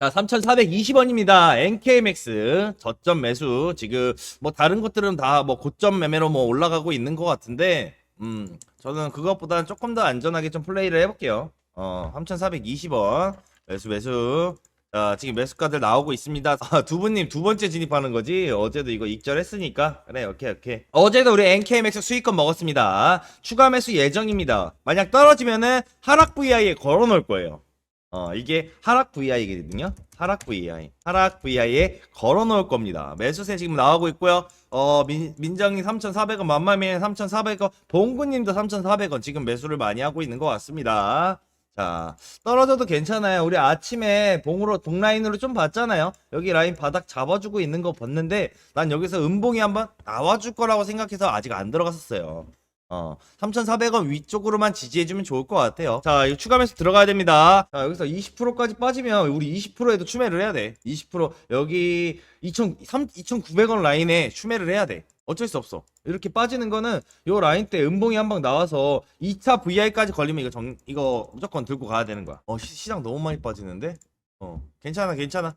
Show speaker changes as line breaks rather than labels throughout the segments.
자, 3,420원입니다. NKMX 저점 매수. 지금 뭐 다른 것들은 다 뭐 고점 매매로 뭐 올라가고 있는 것 같은데, 음, 저는 그것보다는 조금 더 안전하게 좀 플레이를 해볼게요. 어, 3,420원 매수 매수. 자, 지금 매수가들 나오고 있습니다. 아, 두분님 두 번째 진입하는 거지. 어제도 이거 익절했으니까. 그래, 오케이, 오케이. 어제도 우리 NKMX 수익권 먹었습니다. 추가 매수 예정입니다. 만약 떨어지면은 하락 VI에 걸어 놓을 거예요. 어, 이게 하락 VI거든요. 하락 VI. 하락 VI에 걸어 놓을 겁니다. 매수세 지금 나오고 있고요. 어, 민, 민정이 3,400원, 만마미는 3,400원, 봉구님도 3,400원 지금 매수를 많이 하고 있는 것 같습니다. 자, 떨어져도 괜찮아요. 우리 아침에 봉으로, 동라인으로 좀 봤잖아요. 여기 라인 바닥 잡아주고 있는 거 봤는데, 난 여기서 음봉이 한번 나와줄 거라고 생각해서 아직 안 들어갔었어요. 어, 3,400원 위쪽으로만 지지해주면 좋을 것 같아요. 자, 이거 추가 매수 들어가야 됩니다. 자, 여기서 20%까지 빠지면 우리 20%에도 추매를 해야 돼. 20% 여기 2,000, 2,900원 라인에 추매를 해야 돼. 어쩔 수 없어. 이렇게 빠지는 거는 요 라인 때 음봉이 한 방 나와서 2차 VI까지 걸리면 이거 정, 이거 무조건 들고 가야 되는 거야. 어, 시, 시장 너무 많이 빠지는데? 어, 괜찮아, 괜찮아.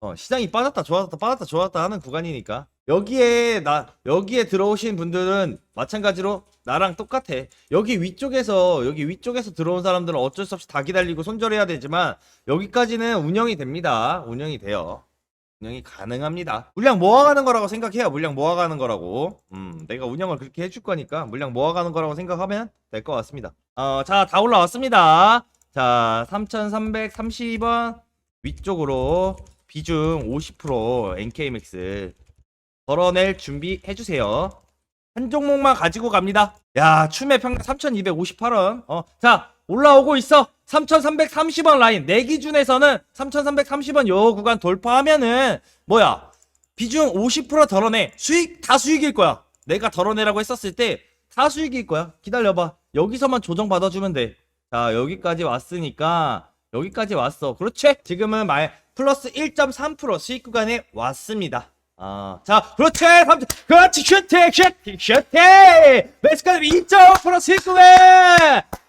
어, 시장이 빠졌다, 좋았다, 빠졌다, 좋았다 하는 구간이니까. 여기에, 나, 여기에 들어오신 분들은 마찬가지로 나랑 똑같아. 여기 위쪽에서, 여기 위쪽에서 들어온 사람들은 어쩔 수 없이 다 기다리고 손절해야 되지만, 여기까지는 운영이 됩니다. 운영이 돼요. 운영이 가능합니다. 물량 모아가는 거라고 생각해요. 물량 모아가는 거라고. 음, 내가 운영을 그렇게 해줄 거니까 물량 모아가는 거라고 생각하면 될 것 같습니다. 어, 자, 다 올라왔습니다. 자, 3,330원 위쪽으로 비중 50% NKMX 걸어낼 준비 해주세요. 한 종목만 가지고 갑니다. 야, 추매 평균 3,258원. 어, 자, 올라오고 있어. 3,330원 라인. 내 기준에서는 3,330원 요 구간 돌파하면은, 뭐야. 비중 50% 덜어내. 수익, 다 수익일 거야. 내가 덜어내라고 했었을 때, 다 수익일 거야. 기다려봐. 여기서만 조정 받아주면 돼. 자, 여기까지 왔으니까, 여기까지 왔어. 그렇지? 지금은 말, 플러스 1.3% 수익 구간에 왔습니다. 아, 자, 그렇지! 3, 그렇지! 슈팅! 슈팅! 슈팅! 매스카드 2.5% 수익 구간!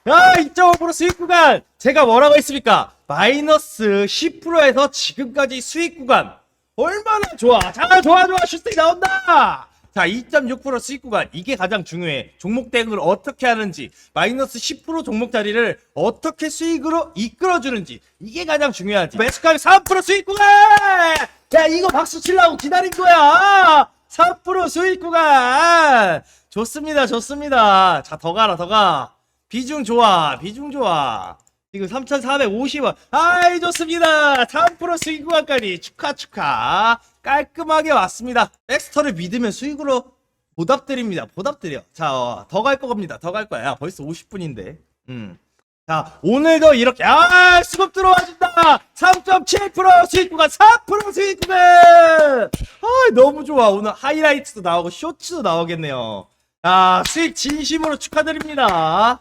야, 2.5% 수익 구간! 제가 뭐라고 했습니까? 마이너스 10%에서 지금까지 수익 구간! 얼마나 좋아! 자, 좋아, 좋아! 슈팅 나온다! 자, 2.6% 수익 구간. 이게 가장 중요해. 종목 대응을 어떻게 하는지, 마이너스 10% 종목 자리를 어떻게 수익으로 이끌어주는지, 이게 가장 중요하지. 매스카드 3% 수익 구간! 야, 이거 박수 치려고 기다린 거야! 3% 수익 구간! 좋습니다, 좋습니다. 자, 더 가라, 더 가. 비중 좋아, 비중 좋아. 지금 3,450원. 아이, 좋습니다. 3% 수익 구간까지 축하, 축하. 깔끔하게 왔습니다. 엑스터를 믿으면 수익으로 보답드립니다. 보답드려. 자, 어, 더갈 겁니다. 더 갈 거야. 야, 벌써 50분인데. 음. 자, 오늘도 이렇게, 아, 수급 들어와준다! 3.7% 수익구간, 4% 수익구간! 아, 너무 좋아. 오늘 하이라이트도 나오고, 쇼츠도 나오겠네요. 아, 수익 진심으로 축하드립니다.